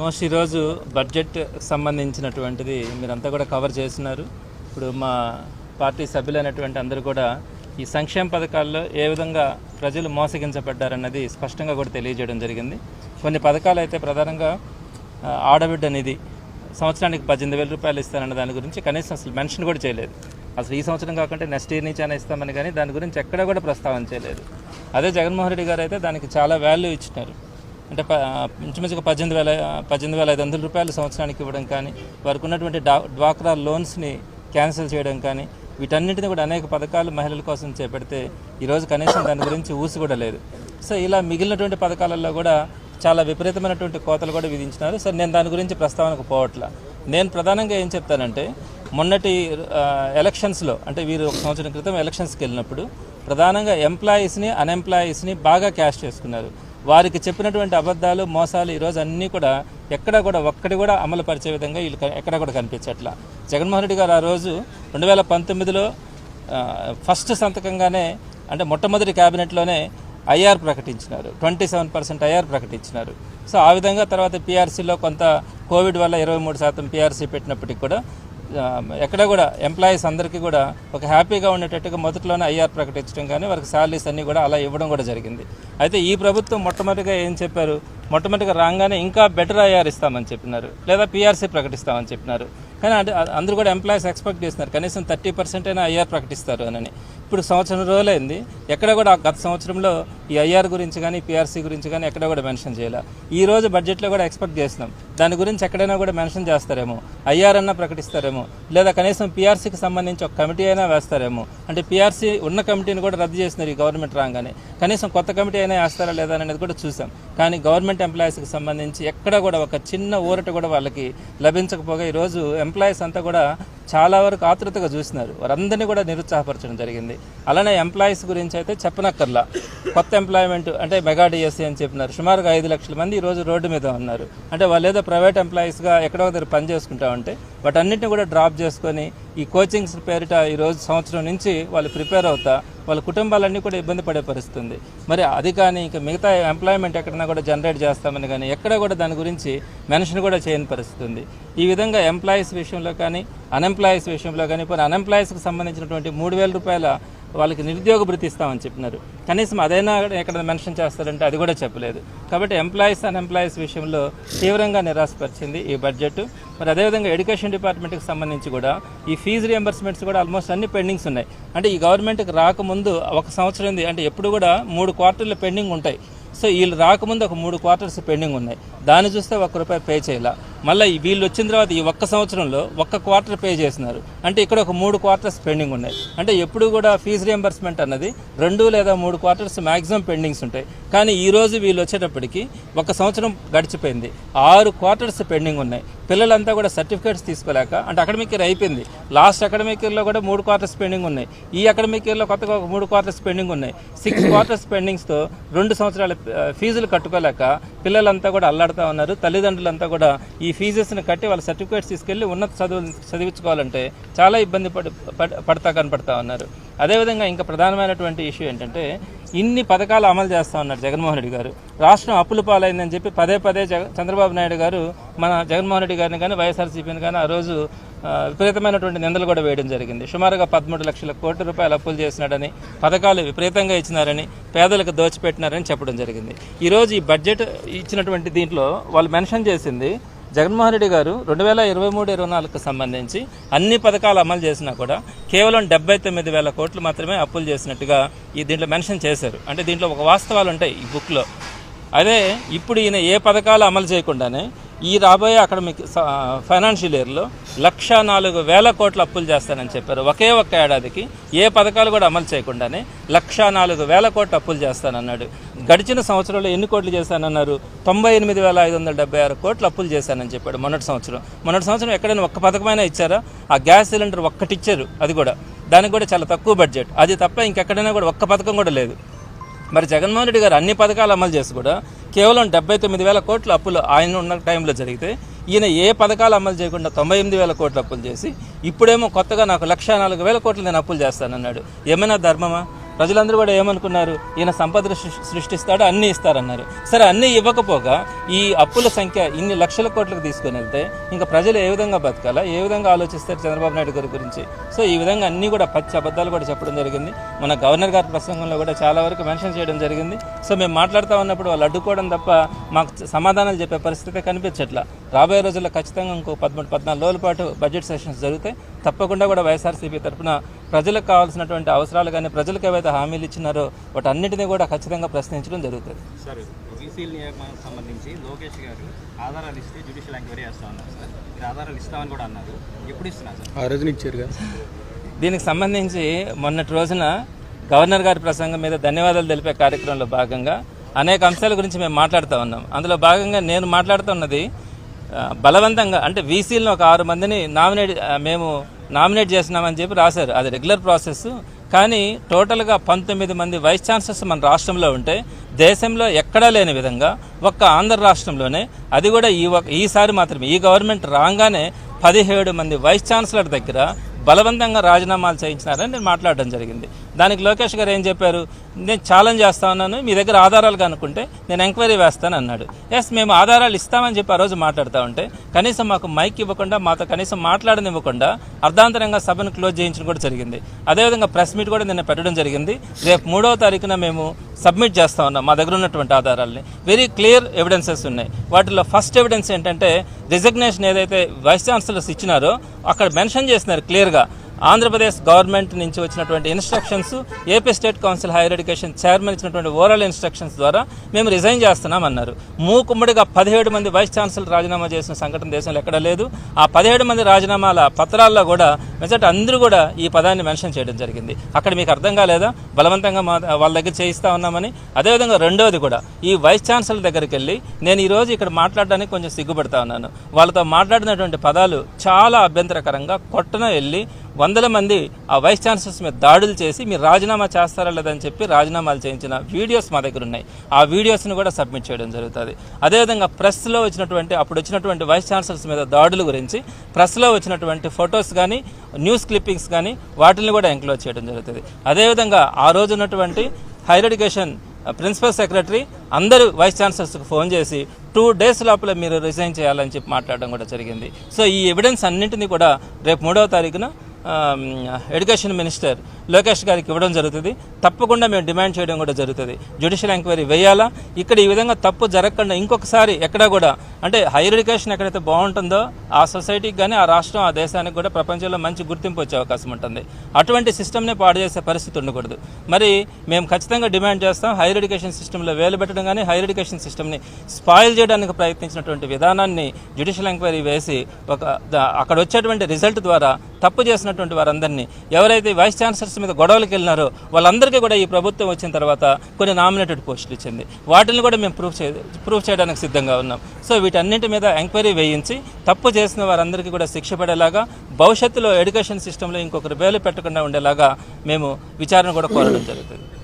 Almost ఈరోజు budget సంబంధించినటువంటిది మీరంతా కూడా కవర్ చేస్తున్నారు. ఇప్పుడు మా పార్టీ సభ్యులైనటువంటి అందరూ కూడా ఈ సంక్షేమ పథకాల్లో ఏ విధంగా ప్రజలు మోసగించబడ్డారన్నది స్పష్టంగా కూడా తెలియజేయడం జరిగింది. కొన్ని పథకాలు అయితే ప్రధానంగా ఆడబిడ్డ నిధి సంవత్సరానికి పద్దెనిమిది వేల రూపాయలు ఇస్తానన్న దాని గురించి కనీసం అసలు మెన్షన్ కూడా చేయలేదు. అసలు ఈ సంవత్సరం కాకుండా నెక్స్ట్ ఇయర్ నుంచి అయినా ఇస్తామని కానీ దాని గురించి ఎక్కడ కూడా ప్రస్తావన చేయలేదు. అదే జగన్మోహన్ రెడ్డి గారు అయితే దానికి చాలా వాల్యూ ఇచ్చినారు. అంటే ప- ఇంచుమించుగా పద్దెనిమిది వేల పద్దెనిమిది వేల ఐదు వందల రూపాయలు సంవత్సరానికి ఇవ్వడం కానీ వారికి ఉన్నటువంటి డా డ్వాక్రా లోన్స్ని క్యాన్సిల్ చేయడం కానీ వీటన్నిటిని కూడా అనేక పథకాలు మహిళల కోసం చేపడితే ఈరోజు కనీసం దాని గురించి ఊసి కూడా లేదు. సో ఇలా మిగిలినటువంటి పథకాలలో కూడా చాలా విపరీతమైనటువంటి కోతలు కూడా విధించినారు. సో నేను దాని గురించి ప్రస్తావనకు పోవట్లా. నేను ప్రధానంగా ఏం చెప్తానంటే మొన్నటి ఎలక్షన్స్లో అంటే వీరు ఒక సంవత్సరం క్రితం ఎలక్షన్స్కి వెళ్ళినప్పుడు ప్రధానంగా ఎంప్లాయీస్ని అన్ఎంప్లాయీస్ని బాగా క్యాష్ చేసుకున్నారు. వారికి చెప్పినటువంటి అబద్ధాలు మోసాలు ఈరోజు అన్నీ కూడా ఎక్కడ కూడా ఒక్కటి కూడా అమలు పరిచే విధంగా వీళ్ళు ఎక్కడ కూడా కనిపించట్లా. జగన్మోహన్ రెడ్డి గారు ఆ రోజు రెండు వేల పంతొమ్మిదిలో ఫస్ట్ సంతకంగానే అంటే మొట్టమొదటి క్యాబినెట్లోనే ఐఆర్ ప్రకటించినారు. ట్వంటీ సెవెన్ పర్సెంట్ ఐఆర్ ప్రకటించినారు. సో ఆ విధంగా తర్వాత పీఆర్సీలో కొంత కోవిడ్ వల్ల ఇరవై మూడు శాతం పీఆర్సీ పెట్టినప్పటికీ కూడా ఎక్కడ కూడా ఎంప్లాయీస్ అందరికీ కూడా ఒక హ్యాపీగా ఉండేటట్టుగా మొదట్లోనే ఐఆర్ ప్రకటించడం కానీ వారికి శాలరీస్ అన్నీ కూడా అలా ఇవ్వడం కూడా జరిగింది. అయితే ఈ ప్రభుత్వం మొట్టమొదటిగా ఏం చెప్పారు? మొట్టమొదటిగా రాగానే ఇంకా బెటర్ ఐఆర్ ఇస్తామని చెప్పినారు. లేదా పీఆర్సీ ప్రకటిస్తామని చెప్పినారు. కానీ అంటే అందరూ కూడా ఎంప్లాయీస్ ఎక్స్పెక్ట్ చేస్తున్నారు. కనీసం థర్టీ పర్సెంట్ అయినా ఐఆర్ ప్రకటిస్తారు అని ఇప్పుడు సంవత్సరం రోజులైంది. ఎక్కడ కూడా గత సంవత్సరంలో ఈ ఐఆర్ గురించి కానీ పిఆర్సీ గురించి కానీ ఎక్కడ కూడా మెన్షన్ చేయాల. ఈ రోజు బడ్జెట్లో కూడా ఎక్స్పెక్ట్ చేస్తున్నాం. దాని గురించి ఎక్కడైనా కూడా మెన్షన్ చేస్తారేమో. ఐఆర్ అన్నా ప్రకటిస్తారేమో. లేదా కనీసం పిఆర్సీకి సంబంధించి ఒక కమిటీ అయినా వేస్తారేమో. అంటే పిఆర్సీ ఉన్న కమిటీని కూడా రద్దు చేస్తున్నారు ఈ గవర్నమెంట్ రాగానే. కనీసం కొత్త కమిటీ అయినా వేస్తారా లేదా అనేది కూడా చూసాం. కానీ గవర్నమెంట్ ఎంప్లాయీస్కి సంబంధించి ఎక్కడ కూడా ఒక చిన్న ఊరట కూడా వాళ్ళకి లభించకపోగా ఈరోజు ఎంప్లాయీస్ అంతా కూడా చాలా వరకు ఆతృతగా చూసినారు వారందరినీ కూడా నిరుత్సాహపరచడం జరిగింది. అలానే ఎంప్లాయీస్ గురించి అయితే చెప్పనక్కర్లా. కొత్త ఎంప్లాయ్మెంట్ అంటే మెగా డిఎస్సీ అని చెప్పినారు. సుమారుగా ఐదు లక్షల మంది ఈరోజు రోడ్డు మీద ఉన్నారు. అంటే వాళ్ళు ఏదో ప్రైవేట్ ఎంప్లాయీస్గా ఎక్కడో దగ్గర పని చేసుకుంటా ఉంటే వాటన్నిటిని కూడా డ్రాప్ చేసుకొని ఈ కోచింగ్స్ పేరిట ఈరోజు సంవత్సరం నుంచి వాళ్ళు ప్రిపేర్ అవుతా వాళ్ళ కుటుంబాలన్నీ కూడా ఇబ్బంది పడే పరిస్థితుంది. మరి అది కానీ ఇంకా మిగతా ఎంప్లాయ్మెంట్ ఎక్కడైనా కూడా జనరేట్ చేస్తామని కానీ ఎక్కడ కూడా దాని గురించి మెన్షన్ కూడా చేయని పరిస్థితి ఉంది ఈ విధంగా ఎంప్లాయీస్ విషయంలో కానీ అన్ఎంప్లాయీస్ విషయంలో కానీ ఇప్పుడు అన్ఎంప్లాయీస్కి సంబంధించినటువంటి మూడు వేల రూపాయల వాళ్ళకి నిరుద్యోగ భృతి ఇస్తామని చెప్పినారు. కనీసం అదైనా ఎక్కడ మెన్షన్ చేస్తారంటే అది కూడా చెప్పలేదు. కాబట్టి ఎంప్లాయీస్ అండ్ ఎంప్లాయీస్ విషయంలో తీవ్రంగా నిరాశపరిచింది ఈ బడ్జెట్ మరి అదేవిధంగా ఎడ్యుకేషన్ డిపార్ట్మెంట్కి సంబంధించి కూడా ఈ ఫీజు రియంబర్స్మెంట్స్ కూడా ఆల్మోస్ట్ అన్ని పెండింగ్స్ ఉన్నాయి. అంటే ఈ గవర్నమెంట్కి రాకముందు ఒక సంవత్సరం ఉంది. అంటే ఎప్పుడు కూడా మూడు క్వార్టర్లు పెండింగ్ ఉంటాయి. సో వీళ్ళు రాకముందు ఒక మూడు క్వార్టర్స్ పెండింగ్ ఉన్నాయి. దాన్ని చూస్తే ఒక్క రూపాయి పే చేయాల. మళ్ళీ వీళ్ళు వచ్చిన తర్వాత ఈ ఒక్క సంవత్సరంలో ఒక్క క్వార్టర్ పే చేసినారు అంటే ఇక్కడ ఒక మూడు క్వార్టర్స్ పెండింగ్ ఉన్నాయి. అంటే ఎప్పుడు కూడా ఫీజు రియంబర్స్మెంట్ అన్నది రెండు లేదా మూడు క్వార్టర్స్ మ్యాక్సిమం పెండింగ్స్ ఉంటాయి. కానీ ఈ రోజు వీళ్ళు వచ్చేటప్పటికి ఒక సంవత్సరం గడిచిపోయింది. ఆరు క్వార్టర్స్ పెండింగ్ ఉన్నాయి. పిల్లలంతా కూడా సర్టిఫికేట్స్ తీసుకోలేక అంటే అకాడమిక్ ఇయర్ అయిపోయింది. లాస్ట్ అకాడమిక్ ఇయర్లో కూడా మూడు క్వార్టర్స్ పెండింగ్ ఉన్నాయి. ఈ అకాడమిక్ ఇయర్లో కొత్తగా ఒక మూడు క్వార్టర్స్ పెండింగ్ ఉన్నాయి. సిక్స్ క్వార్టర్స్ పెండింగ్స్తో రెండు సంవత్సరాల ఫీజులు కట్టుకోలేక పిల్లలంతా కూడా అల్లాడుతూ ఉన్నారు. తల్లిదండ్రులంతా కూడా ఈ ఫీజెస్ని కట్టి వాళ్ళ సర్టిఫికేట్స్ తీసుకెళ్ళి ఉన్నత చదువులు చదివించుకోవాలంటే చాలా ఇబ్బంది పడి పడ- పడతా కనపడతా ఉన్నారు. అదేవిధంగా ఇంకా ప్రధానమైనటువంటి ఇష్యూ ఏంటంటే ఇన్ని పథకాలు అమలు చేస్తా ఉన్నారు జగన్మోహన్ రెడ్డి గారు. రాష్ట్రం అప్పుల పాలైందని చెప్పి పదే పదే జగ చంద్రబాబు నాయుడు గారు మన జగన్మోహన్ రెడ్డి గారిని కానీ వైఎస్ఆర్సీపీని కానీ ఆ రోజు విపరీతమైనటువంటి నిందలు కూడా వేయడం జరిగింది. సుమారుగా పదమూడు లక్షల కోట్ల రూపాయలు అప్పులు చేసినాడని పథకాలు విపరీతంగా ఇచ్చినారని పేదలకు దోచిపెట్టినారని చెప్పడం జరిగింది. ఈరోజు ఈ బడ్జెట్ ఇచ్చినటువంటి దీంట్లో వాళ్ళు మెన్షన్ చేసింది జగన్మోహన్ రెడ్డి గారు రెండు వేల ఇరవై మూడు ఇరవై నాలుగుకు సంబంధించి అన్ని పథకాలు అమలు చేసినా కూడా కేవలం డెబ్బై తొమ్మిది వేల కోట్లు మాత్రమే అప్పులు చేసినట్టుగా ఈ దీంట్లో మెన్షన్ చేశారు. అంటే దీంట్లో ఒక వాస్తవాలు ఉంటాయి ఈ బుక్లో. అదే ఇప్పుడు ఈయన ఏ పథకాలు అమలు చేయకుండానే ఈ రాబోయే అకాడమిక్ ఫైనాన్షియల్ ఇయర్లో లక్ష నాలుగు వేల కోట్ల అప్పులు చేస్తానని చెప్పారు. ఒకే ఒక్క ఏడాదికి ఏ పథకాలు కూడా అమలు చేయకుండానే లక్ష నాలుగు వేల కోట్ల అప్పులు చేస్తానన్నాడు. గడిచిన సంవత్సరంలో ఎన్ని కోట్లు చేశానన్నారు? తొంభై ఎనిమిది వేల ఐదు వందల డెబ్బై ఆరు కోట్లు అప్పులు చేశానని చెప్పాడు మొన్నటి సంవత్సరం. మొన్నటి సంవత్సరం ఎక్కడైనా ఒక్క పథకమైనా ఇచ్చారా? ఆ గ్యాస్ సిలిండర్ ఒక్కటిచ్చారు అది కూడా. దానికి కూడా చాలా తక్కువ బడ్జెట్. అది తప్ప ఇంకెక్కడైనా కూడా ఒక్క పథకం కూడా లేదు. మరి జగన్మోహన్ రెడ్డి గారు అన్ని పథకాలు అమలు చేసి కూడా కేవలం డెబ్బై తొమ్మిది వేల కోట్ల అప్పులు ఆయన ఉన్న టైంలో జరిగితే ఈయన ఏ పథకాలు అమలు చేయకుండా తొంభై ఎనిమిది వేల కోట్ల అప్పులు చేసి ఇప్పుడేమో కొత్తగా నాకు లక్ష నాలుగు వేల కోట్లు నేను అప్పులు చేస్తానన్నాడు. ఏమైనా ధర్మమా? ప్రజలందరూ కూడా ఏమనుకున్నారు? ఈయన సంపద సృష్టిస్తాడు అన్నీ ఇస్తారన్నారు. సరే అన్నీ ఇవ్వకపోగా ఈ అప్పుల సంఖ్య ఇన్ని లక్షల కోట్లకు తీసుకొని వెళ్తే ఇంకా ప్రజలు ఏ విధంగా బతకాలా? ఏ విధంగా ఆలోచిస్తారు చంద్రబాబు నాయుడు గారి గురించి? సో ఈ విధంగా అన్నీ కూడా పచ్చి అబద్ధాలు కూడా చెప్పడం జరిగింది. మన గవర్నర్ గారి ప్రసంగంలో కూడా చాలా వరకు మెన్షన్ చేయడం జరిగింది. సో మేము మాట్లాడుతూ ఉన్నప్పుడు వాళ్ళు అడ్డుకోవడం తప్ప మాకు సమాధానాలు చెప్పే పరిస్థితి కనిపించట్లా. రాబోయే రోజుల్లో ఖచ్చితంగా ఇంకో పదమూడు పద్నాలుగు రోజుల పాటు బడ్జెట్ సెషన్స్ జరుగుతాయి. తప్పకుండా కూడా వైఎస్ఆర్సీపీ తరఫున ప్రజలకు కావాల్సినటువంటి అవసరాలు కానీ ప్రజలకు ఏవైతే హామీలు ఇచ్చినారో వాటన్నిటిని కూడా ఖచ్చితంగా ప్రశ్నించడం జరుగుతుంది. సార్ బీసీల నియామకానికి సంబంధించి లోకేష్ గారు ఆధారాలు ఇస్తే జ్యుడిషియల్ ఎంక్వైరీ చేస్తా ఉన్నారు సార్. మీరు ఆధారాలు ఇస్తామని కూడా అన్నారు. ఎప్పుడు ఇస్తున్నారు సార్? ఆ రోజున ఇచ్చారు కదా. దీనికి సంబంధించి మొన్నటి రోజున గవర్నర్ గారి ప్రసంగం మీద ధన్యవాదాలు తెలిపే కార్యక్రమంలో భాగంగా అనేక అంశాల గురించి మేము మాట్లాడుతూ ఉన్నాం. అందులో భాగంగా నేను మాట్లాడుతున్నది బలవంతంగా అంటే వీసీలను ఒక ఆరు మందిని నామినేట్ మేము నామినేట్ చేసినామని చెప్పి రాశారు. అది రెగ్యులర్ ప్రాసెస్. కానీ టోటల్గా పంతొమ్మిది మంది వైస్ ఛాన్సలర్స్ మన రాష్ట్రంలో ఉంటే దేశంలో ఎక్కడా లేని విధంగా ఒక్క ఆంధ్ర రాష్ట్రంలోనే అది కూడా ఈ ఒక- ఈసారి మాత్రమే ఈ గవర్నమెంట్ రాగానే పదిహేడు మంది వైస్ ఛాన్సలర్ దగ్గర బలవంతంగా రాజీనామాలు చేయించినారని నేను మాట్లాడడం జరిగింది. దానికి లోకేష్ గారు ఏం చెప్పారు? నేను ఛాలెంజ్ చేస్తా ఉన్నాను మీ దగ్గర ఆధారాలు కనుక్కుంటే నేను ఎంక్వైరీ వేస్తాను అన్నాడు. ఎస్ మేము ఆధారాలు ఇస్తామని చెప్పి ఆ రోజు మాట్లాడుతూ ఉంటే కనీసం మాకు మైక్ ఇవ్వకుండా మాతో కనీసం మాట్లాడనివ్వకుండా అర్ధాంతరంగా సభను క్లోజ్ చేయించడం కూడా జరిగింది. అదేవిధంగా ప్రెస్ మీట్ కూడా నిన్న పెట్టడం జరిగింది. రేపు మూడవ తారీఖున మేము సబ్మిట్ చేస్తా ఉన్నాం మా దగ్గర ఉన్నటువంటి ఆధారాలని. వెరీ క్లియర్ ఎవిడెన్సెస్ ఉన్నాయి. వాటిలో ఫస్ట్ ఎవిడెన్స్ ఏంటంటే రిజగ్నేషన్ ఏదైతే వైస్ ఛాన్సలర్స్ ఇచ్చినారో అక్కడ మెన్షన్ చేసినారు క్లియర్గా ఆంధ్రప్రదేశ్ గవర్నమెంట్ నుంచి వచ్చినటువంటి instructions AP state council higher education chairman ఇచ్చినటువంటి ఓరల్ ఇన్స్ట్రక్షన్స్ ద్వారా మేము రిజైన్ చేస్తున్నాం అన్నారు మూకుమ్మడిగా పదిహేడు మంది వైస్ ఛాన్సలర్ రాజీనామా చేసిన సంఘటన దేశంలో ఎక్కడ లేదు. ఆ పదిహేడు మంది రాజీనామాల పత్రాల్లో కూడా మెజార్టీ అందరూ కూడా ఈ పదాన్ని మెన్షన్ చేయడం జరిగింది. అక్కడ మీకు అర్థం కాలేదా? బలవంతంగా మా వాళ్ళ దగ్గర చేయిస్తా ఉన్నామని. అదేవిధంగా రెండవది కూడా ఈ వైస్ ఛాన్సలర్ దగ్గరికి వెళ్ళి నేను ఈరోజు ఇక్కడ మాట్లాడడానికి కొంచెం సిగ్గుపడతా ఉన్నాను. వాళ్ళతో మాట్లాడినటువంటి పదాలు చాలా అభ్యంతరకరంగా కొట్టన వెళ్ళి వందల మంది ఆ వైస్ ఛాన్సలర్స్ మీద దాడులు చేసి మీరు రాజీనామా చేస్తారా లేదని చెప్పి రాజీనామాలు చేయించిన వీడియోస్ మా దగ్గర ఉన్నాయి. ఆ వీడియోస్ని కూడా సబ్మిట్ చేయడం జరుగుతుంది. అదేవిధంగా ప్రెస్లో వచ్చినటువంటి అప్పుడు వచ్చినటువంటి వైస్ ఛాన్సలర్స్ మీద దాడుల గురించి ప్రెస్లో వచ్చినటువంటి ఫొటోస్ కానీ న్యూస్ క్లిప్పింగ్స్ కానీ వాటిని కూడా ఎంక్లోజ్ చేయడం జరుగుతుంది. అదేవిధంగా ఆ రోజు ఉన్నటువంటి హైయర్ ఎడ్యుకేషన్ ప్రిన్సిపల్ సెక్రటరీ అందరూ వైస్ ఛాన్సలర్స్కి ఫోన్ చేసి టూ డేస్ లోపల మీరు రిజైన్ చేయాలని చెప్పి మాట్లాడడం కూడా జరిగింది. సో ఈ ఎవిడెన్స్ అన్నింటినీ కూడా రేపు మూడవ తారీఖున ఎడ్యుకేషన్ మినిస్టర్ లోకేష్ గారికి ఇవ్వడం జరుగుతుంది. తప్పకుండా మేము డిమాండ్ చేయడం కూడా జరుగుతుంది. జ్యుడిషియల్ ఎంక్వైరీ వేయాలా? ఇక్కడ ఈ విధంగా తప్పు జరగకుండా ఇంకొకసారి ఎక్కడా కూడా అంటే హైయర్ ఎడ్యుకేషన్ ఎక్కడైతే బాగుంటుందో ఆ సొసైటీకి కానీ ఆ రాష్ట్రం ఆ దేశానికి కూడా ప్రపంచంలో మంచి గుర్తింపు వచ్చే అవకాశం ఉంటుంది. అటువంటి సిస్టమ్నే పాడు చేసే పరిస్థితి ఉండకూడదు. మరి మేము ఖచ్చితంగా డిమాండ్ చేస్తాం హైయర్ ఎడ్యుకేషన్ సిస్టంలో వేలు పెట్టడం కానీ హైయర్ ఎడ్యుకేషన్ సిస్టమ్ని స్పాయిల్ చేయడానికి ప్రయత్నించినటువంటి విధానాన్ని జ్యుడిషియల్ ఎంక్వైరీ వేసి ఒక అక్కడ వచ్చేటువంటి రిజల్ట్ ద్వారా తప్పు చేసినటువంటి వారందరినీ ఎవరైతే వైస్ ఛాన్సలర్స్ మీద గొడవలకు వెళ్ళినారో వాళ్ళందరికీ కూడా ఈ ప్రభుత్వం వచ్చిన తర్వాత కొన్ని నామినేటెడ్ పోస్టులు ఇచ్చింది. వాటిని కూడా మేము ప్రూఫ్ చే ప్రూఫ్ చేయడానికి సిద్ధంగా ఉన్నాం. సో వీటన్నిటి మీద ఎంక్వైరీ వేయించి తప్పు చేసిన వారందరికీ కూడా శిక్ష పడేలాగా భవిష్యత్తులో ఎడ్యుకేషన్ సిస్టంలో ఇంకొకరు వేలు పెట్టకుండా ఉండేలాగా మేము విచారణ కూడా కోరడం జరుగుతుంది.